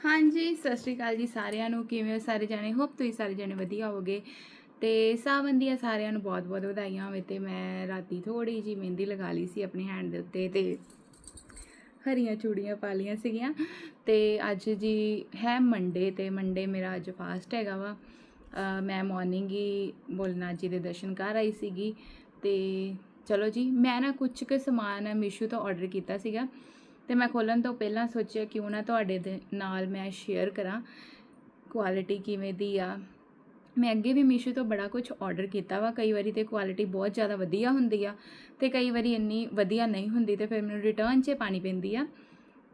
ਹਾਂਜੀ, ਸਤਿ ਸ਼੍ਰੀ ਅਕਾਲ ਜੀ ਸਾਰਿਆਂ ਨੂੰ। ਕਿਵੇਂ ਹੋ ਸਾਰੇ ਜਾਣੇ? ਹੋਪ ਤੁਸੀਂ ਸਾਰੇ ਜਾਣੇ ਵਧੀਆ ਹੋਵੋਗੇ। ਤੇ ਸਾਵਨ ਦੀਆਂ ਸਾਰਿਆਂ ਨੂੰ ਬਹੁਤ-ਬਹੁਤ ਵਧਾਈਆਂ ਹੋਵੇ ਤੇ ਮੈਂ ਰਾਤੀ ਥੋੜੀ ਜੀ ਮਹਿੰਦੀ ਲਗਾ ਲਈ ਸੀ ਆਪਣੇ ਹੈਂਡ ਦੇ ਉੱਤੇ ਤੇ ਹਰੀਆਂ ਚੂੜੀਆਂ ਪਾ ਲਈਆਂ ਸੀਗੀਆਂ। ਤੇ ਅੱਜ ਜੀ ਹੈ ਮੰਡੇ ਤੇ ਮੰਡੇ ਮੇਰਾ ਅੱਜ ਫਾਸਟ ਹੈਗਾ ਵਾ। ਮੈਂ ਮਾਰਨਿੰਗ ਹੀ ਭੋਲਨਾਥ ਜੀ ਦੇ ਦਰਸ਼ਨ ਕਰ ਆਈ ਸੀਗੀ ਤੇ ਚਲੋ ਜੀ, ਮੈਂ ਨਾ ਕੁਝ ਕੁ ਸਮਾਨ ਮੀਸ਼ੋ ਤੋਂ ਆਰਡਰ ਕੀਤਾ ਸੀਗਾ। ਤੇ ਮੈਂ ਖੋਲਣ ਤੋਂ ਪਹਿਲਾਂ ਸੋਚਿਆ ਕਿਉਂ ਨਾ ਤੁਹਾਡੇ ਦੇ ਨਾਲ ਮੈਂ ਸ਼ੇਅਰ ਕਰਾਂ ਕੁਆਲਿਟੀ ਕਿਵੇਂ ਦੀ ਆ। ਮੈਂ ਅੱਗੇ ਵੀ ਮੀਸ਼ੋ ਤੋਂ ਬੜਾ ਕੁਝ ਆਰਡਰ ਕੀਤਾ ਵਾ, ਕਈ ਵਾਰੀ ਤੇ ਕੁਆਲਿਟੀ ਬਹੁਤ ਜ਼ਿਆਦਾ ਵਧੀਆ ਹੁੰਦੀ ਆ ਤੇ ਕਈ ਵਾਰੀ ਇੰਨੀ ਵਧੀਆ ਨਹੀਂ ਹੁੰਦੀ ਤੇ ਫਿਰ ਮੈਨੂੰ ਰਿਟਰਨ 'ਚ ਪਾਣੀ ਪੈਂਦੀ ਆ।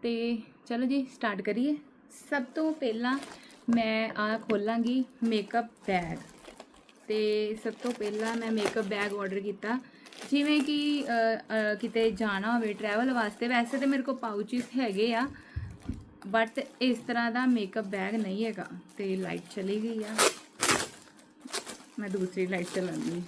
ਤੇ ਚਲੋ ਜੀ ਸਟਾਰਟ ਕਰੀਏ। ਸਭ ਤੋਂ ਪਹਿਲਾਂ ਮੈਂ ਆ ਖੋਲਾਂਗੀ ਮੇਕਅਪ ਬੈਗ ਤੇ ਸਭ ਤੋਂ ਪਹਿਲਾਂ ਮੈਂ ਮੇਕਅਪ ਬੈਗ ਆਰਡਰ ਕੀਤਾ। ਜਿਵੇਂ ਕਿ ਕਿਤੇ ਜਾਣਾ ਹੋਵੇ ਟਰੈਵਲ ਵਾਸਤੇ, ਵੈਸੇ ਤੇ ਮੇਰੇ ਕੋਲ ਪਾਊਚਸ ਹੈਗੇ ਆ ਬਟ ਇਸ ਤਰ੍ਹਾਂ ਦਾ ਮੇਕਅਪ ਬੈਗ ਨਹੀਂ ਹੈਗਾ ਤੇ ਲਾਈਟ ਚਲੀ ਗਈ ਆ। ਮੈਂ ਦੂਸਰੀ ਲਾਈਟ ਚਲਾਉਂਦੀ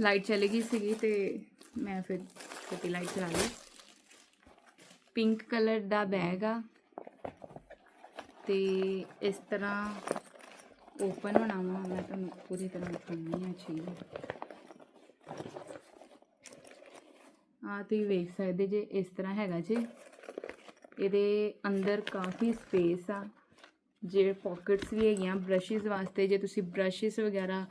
ਲਾਈਟ ਚਲੀ ਗਈ ਸੀਗੀ ਤੇ ਮੈਂ ਫਿਰ ਛੋਟੀ ਲਾਈਟ ਚਲਾ ਲਈ। ਪਿੰਕ ਕਲਰ ਦਾ ਬੈਗ ਆ ਤੇ ਇਸ ਤਰ੍ਹਾਂ ਓਪਨ ਹੋਣਾ ਵਾ। ਮੈਂ ਤੁਹਾਨੂੰ ਪੂਰੀ ਤਰ੍ਹਾਂ ਦਿਖਾਉਣੀ ਆ ਚੀਜ਼ ਆ ਤੁਸੀਂ ਵੇਖ ਸਕਦੇ ਜੇ, ਇਸ ਤਰ੍ਹਾਂ ਹੈਗਾ ਜੇ। ਇਹਦੇ ਅੰਦਰ ਕਾਫੀ ਸਪੇਸ ਆ। ਜਿਹੜੇ ਪਾਕਟਸ ਵੀ ਹੈਗੀਆਂ ਬ੍ਰਸ਼ਸ ਵਾਸਤੇ, ਜੇ ਤੁਸੀਂ ਬ੍ਰਸ਼ਸ ਵਗੈਰਾ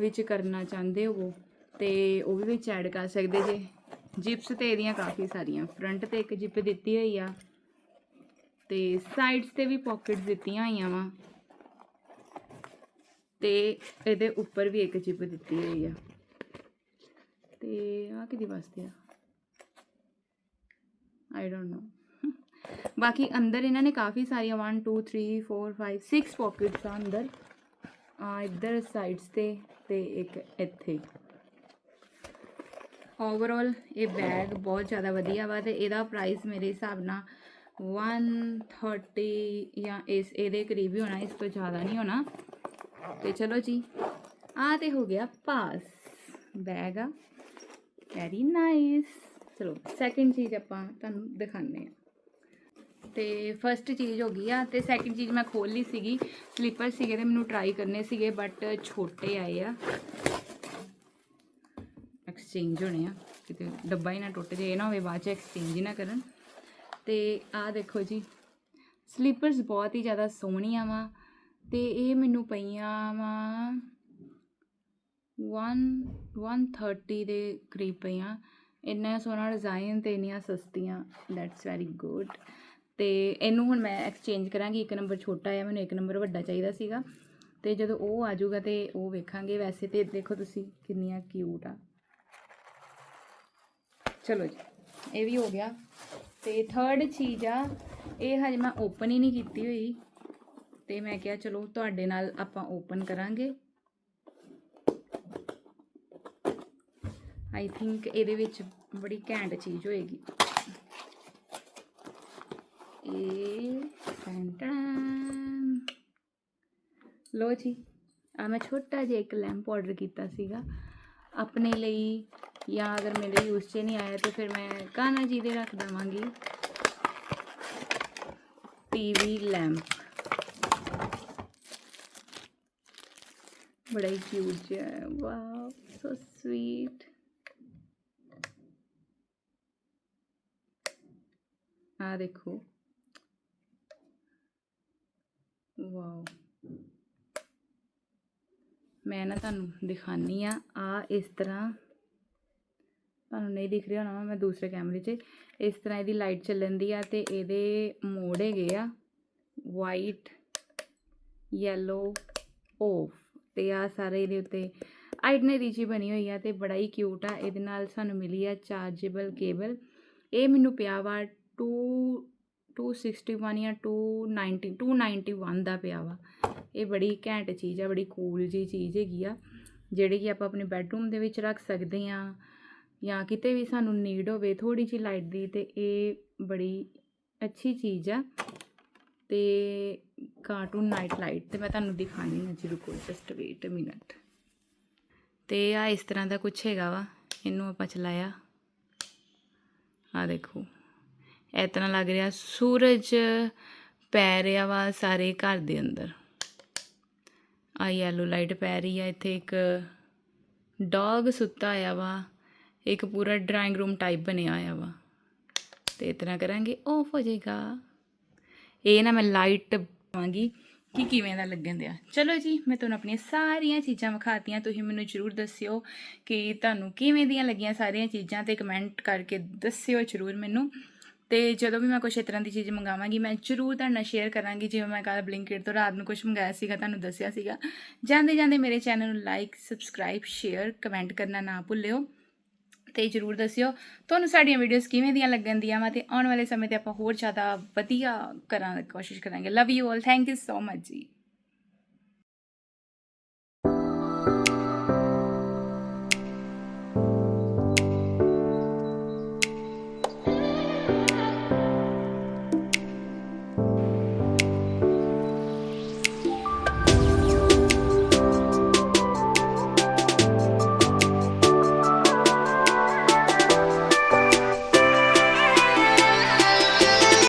ਵਿੱਚ ਕਰਨਾ ਚਾਹੁੰਦੇ ਹੋ ਤੇ ਉਹ ਵੀ ਵਿੱਚ ਐਡ ਕਰ ਸਕਦੇ ਜੇ। ਜਿਪਸ ਤੇ ਇਹਦੀਆਂ ਕਾਫੀ ਸਾਰੀਆਂ। ਫਰੰਟ ਤੇ ਇੱਕ ਜਿਪ ਦਿੱਤੀ ਹੋਈ ਆ। ਤੇ ਸਾਈਡਸ ਤੇ ਵੀ ਪਾਕਟਸ ਦਿੱਤੀਆਂ ਹੋਈਆਂ ਵਾ। ਤੇ ਇਹਦੇ ਉੱਪਰ ਵੀ ਇੱਕ ਜਿਪ ਦਿੱਤੀ ਹੋਈ ਆ। ਤੇ ਆ ਕਿਹਦੀ ਵਾਸਤੇ ਆ? ਆਈ ਡੋਨਟ ਨੋ ਬਾਕੀ ਅੰਦਰ ਇਹਨਾਂ ਨੇ ਕਾਫੀ ਸਾਰੀਆਂ 1 2 3 4 5 6 ਪਾਕਟਸ ਆ ਅੰਦਰ। ਆ ਇੱਧਰ ਸਾਈਡਸ ਤੇ ਤੇ ਇੱਕ ਇੱਥੇ। ਓਵਰਆਲ ਇਹ ਬੈਗ ਬਹੁਤ ਜ਼ਿਆਦਾ ਵਧੀਆ ਵਾ ਤੇ ਇਹਦਾ ਪ੍ਰਾਈਸ ਮੇਰੇ ਹਿਸਾਬ ਨਾਲ 130 ਜਾਂ ਇਸ, ਇਹਦੇ ਕਰੀਬ ਹੀ ਹੋਣਾ, ਇਸ ਤੋਂ ਜ਼ਿਆਦਾ ਨਹੀਂ ਹੋਣਾ। ਤੇ ਚਲੋ ਜੀ ਆ ਤੇ ਹੋ ਗਿਆ ਪਾਸ ਬੈਗ ਆ। ਵੈਰੀ ਨਾਈਸ ਚਲੋ ਸੈਕਿੰਡ ਚੀਜ਼ ਆਪਾਂ ਤੁਹਾਨੂੰ ਦਿਖਾਉਂਦੇ ਆ ਤੇ ਫਰਸਟ ਚੀਜ਼ ਹੋ ਗਈ ਆ ਤੇ ਸੈਕਿੰਡ ਚੀਜ਼ ਮੈਂ ਖੋਲ ਲਈ ਸੀਗੀ। ਸਲੀਪਰ ਸੀਗੇ ਤੇ ਮੈਨੂੰ ਟਰਾਈ ਕਰਨੇ ਸੀਗੇ ਬਟ ਛੋਟੇ ਆਏ ਆ। ਐਕਸਚੇਂਜ ਹੋਣੇ ਆ। ਕਿਤੇ ਡੱਬਾ ਹੀ ਨਾ ਟੁੱਟ ਜੇ ਇਹ ਨਾ ਹੋਵੇ ਬਾਅਦ ਚ ਐਕਸਚੇਂਜ ਹੀ ਨਾ ਕਰਨ। ਤੇ ਆਹ ਦੇਖੋ ਜੀ ਸਲੀਪਰਸ ਬਹੁਤ ਹੀ ਜ਼ਿਆਦਾ ਸੋਹਣੀਆਂ ਵਾ। ਤੇ ਇਹ ਮੈਨੂੰ ਪਈਆਂ ਵਾ 1 130 ਦੇ ਕਰੀਬ ਪਈਆਂ। ਇੰਨਾ ਸੋਹਣਾ ਡਿਜ਼ਾਈਨ ਤੇ ਇੰਨੀਆਂ ਸਸਤੀਆਂ। ਦੈਟਸ ਵੈਰੀ ਗੁੱਡ ਤੇ ਇਹਨੂੰ ਹੁਣ ਮੈਂ ਐਕਸਚੇਂਜ ਕਰਾਂਗੀ। ਇੱਕ ਨੰਬਰ ਛੋਟਾ ਆ, ਮੈਨੂੰ ਇੱਕ ਨੰਬਰ ਵੱਡਾ ਚਾਹੀਦਾ ਸੀਗਾ। ਤੇ ਜਦੋਂ ਉਹ ਆ ਜਾਊਗਾ ਤੇ ਉਹ ਵੇਖਾਂਗੇ। ਵੈਸੇ ਤੇ ਦੇਖੋ ਤੁਸੀਂ ਕਿੰਨੀਆਂ ਕਿਊਟ ਆ। ਚਲੋ ਜੀ, ਇਹ ਵੀ ਹੋ ਗਿਆ। ਤੇ ਥਰਡ ਚੀਜ਼ ਆ, ਇਹ ਹਜੇ ਮੈਂ ਓਪਨ ਹੀ ਨਹੀਂ ਕੀਤੀ ਹੋਈ। ਤੇ ਮੈਂ ਕਿਹਾ ਚਲੋ ਤੁਹਾਡੇ ਨਾਲ ਆਪਾਂ ਓਪਨ ਕਰਾਂਗੇ। ਆਈ ਥਿੰਕ ਇਹਦੇ ਵਿੱਚ ਬੜੀ ਘੈਂਟ ਚੀਜ਼ ਹੋਏਗੀ। ਇਹ ਟੈਂਟਨ ਲੋ ਜੀ ਆ ਮੈਂ ਛੋਟਾ ਜਿਹਾ ਇੱਕ ਲੈਂਪ ਆਰਡਰ ਕੀਤਾ ਸੀਗਾ। ਆਪਣੇ ਲਈ ਜਾਂ ਅਗਰ ਮੇਰੇ ਯੂਜ਼ 'ਚ ਨਹੀਂ ਆਇਆ ਤਾਂ ਫਿਰ ਮੈਂ ਕਾਨਾ ਜੀ ਦੇ ਰੱਖ ਦਵਾਂਗੀ ਟੀਵੀ ਲੈਂਪ ਬੜਾ ਹੀ ਕਿਊਟ ਜਿਹਾ ਹੈ ਵਾਓ ਸੋ ਸਵੀਟ ਆ ਦੇਖੋ ਵਾਓ ਮੈਂ ਨਾ ਤੁਹਾਨੂੰ ਦਿਖਾਨੀ ਆ ਆ ਇਸ ਤਰ੍ਹਾਂ। ਤੁਹਾਨੂੰ ਨਹੀਂ ਦਿਖ ਰਿਹਾ ਹੋਣਾ ਮੈਂ ਦੂਸਰੇ ਕੈਮਰੇ 'ਚ। ਇਸ ਤਰ੍ਹਾਂ ਇਹਦੀ ਲਾਈਟ ਚੱਲਣ ਦੀ ਆ ਤੇ ਇਹਦੇ ਮੋੜ ਹੈਗੇ ਆ ਵਾਈਟ ਯੈਲੋ ਓਫ ਤੇ ਆ ਸਾਰੇ ਇਹਦੇ ਉੱਤੇ ਆਈਡਨਰੀ ਜੀ ਬਣੀ ਹੋਈ ਆ ਤੇ ਬੜਾ ਹੀ ਕਿਊਟ ਆ। ਇਹਦੇ ਨਾਲ ਸਾਨੂੰ ਮਿਲੀ ਆ ਚਾਰਜੇਬਲ ਕੇਬਲ ਇਹ ਮੈਨੂੰ ਪਿਆ ਵਾ 2 261 ਜਾਂ 290 291 ਦਾ ਪਿਆ ਵਾ। ਇਹ ਬੜੀ ਘੈਂਟ ਚੀਜ਼ ਆ, ਬੜੀ ਕੂਲ ਜੀ ਚੀਜ਼ ਹੈਗੀ ਆ, ਜਿਹੜੀ ਕਿ ਆਪਾਂ ਆਪਣੇ ਬੈੱਡਰੂਮ ਦੇ ਵਿੱਚ ਰੱਖ ਸਕਦੇ ਆ ਜਾਂ ਕਿਤੇ ਵੀ ਸਾਨੂੰ ਨੀਡ ਹੋਵੇ ਥੋੜੀ ਜਿਹੀ ਲਾਈਟ ਦੀ, ਤੇ ਇਹ ਬੜੀ ਅੱਛੀ ਚੀਜ਼ ਆ। ਤੇ ਕਾਰਟੂਨ ਨਾਈਟ ਲਾਈਟ ਤੇ ਮੈਂ ਤੁਹਾਨੂੰ ਦਿਖਾਣੀ ਹਾਂ ਜੀ ਰੁਕੋ ਜਸਟ ਵੇਟ ਅ ਮਿੰਟ ਤੇ ਆ ਇਸ ਤਰ੍ਹਾਂ ਦਾ ਕੁਝ ਹੈਗਾ ਵਾ, ਇਹਨੂੰ ਆਪਾਂ ਚਲਾਇਆ। ਆ ਦੇਖੋ ਇਸ ਲੱਗ ਰਿਹਾ, ਸੂਰਜ ਪੈ ਰਿਹਾ ਵਾ ਸਾਰੇ ਘਰ ਦੇ ਅੰਦਰ। ਆ ਯੈਲੋ ਲਾਈਟ ਪੈ ਰਹੀ ਆ, ਇੱਥੇ ਇੱਕ ਡੌਗ ਸੁੱਤਾ ਆਇਆ ਵਾ, ਇੱਕ ਪੂਰਾ ਡਰਾਇੰਗ ਰੂਮ ਟਾਈਪ ਬਣਿਆ ਆਇਆ ਵਾ। ਤੇ ਇਸ ਤਰ੍ਹਾਂ ਕਰਾਂਗੇ ਆਫ ਹੋ ਜਾਏਗਾ। ਇਹ ਨਾ ਮੈਂ ਲਾਈਟ ਪਾਵਾਂਗੀ ਕਿ ਕਿਵੇਂ ਦਾ ਲੱਗਣ ਦਿਆ। ਚਲੋ ਜੀ, ਮੈਂ ਤੁਹਾਨੂੰ ਆਪਣੀਆਂ ਸਾਰੀਆਂ ਚੀਜ਼ਾਂ ਵਿਖਾਤੀਆਂ, ਤੁਸੀਂ ਮੈਨੂੰ ਜਰੂਰ ਦੱਸਿਓ ਕਿ ਤੁਹਾਨੂੰ ਕਿਵੇਂ ਦੀਆਂ ਲੱਗੀਆਂ ਸਾਰੀਆਂ ਚੀਜ਼ਾਂ ਤੇ ਕਮੈਂਟ ਕਰਕੇ ਦੱਸਿਓ ਜਰੂਰ ਮੈਨੂੰ। ਤੇ ਜਦੋਂ ਵੀ ਮੈਂ ਕੁਝ ਇਸ ਤਰ੍ਹਾਂ ਦੀ ਚੀਜ਼ ਮੰਗਾਵਾਂਗੀ, ਮੈਂ ਜ਼ਰੂਰ ਤੁਹਾਡੇ ਨਾਲ ਸ਼ੇਅਰ ਕਰਾਂਗੀ, ਜਿਵੇਂ ਮੈਂ ਕੱਲ ਬਲਿੰਕਿਟ ਤੋਂ ਰਾਤ ਨੂੰ ਕੁਝ ਮੰਗਾਇਆ ਸੀਗਾ, ਤੁਹਾਨੂੰ ਦੱਸਿਆ ਸੀਗਾ। ਜਾਂਦੇ ਜਾਂਦੇ ਮੇਰੇ ਚੈਨਲ ਨੂੰ ਲਾਈਕ ਸਬਸਕ੍ਰਾਈਬ ਸ਼ੇਅਰ ਕਮੈਂਟ ਕਰਨਾ ਨਾ ਭੁੱਲਿਓ। ਤੇ ਜਰੂਰ ਦੱਸਿਓ, ਤੁਹਾਨੂੰ ਸਾਡੀਆਂ ਵੀਡੀਓਜ਼ ਕਿਵੇਂ ਦੀਆਂ ਲੱਗਣ ਦੀਆਂ ਵਾ, ਤੇ ਆਉਣ ਵਾਲੇ ਸਮੇਂ ਤੇ ਆਪਾਂ ਹੋਰ ਜ਼ਿਆਦਾ ਵਧੀਆ ਕਰਾਂ, ਕੋਸ਼ਿਸ਼ ਕਰਾਂਗੇ। Love you all thank you so much ji.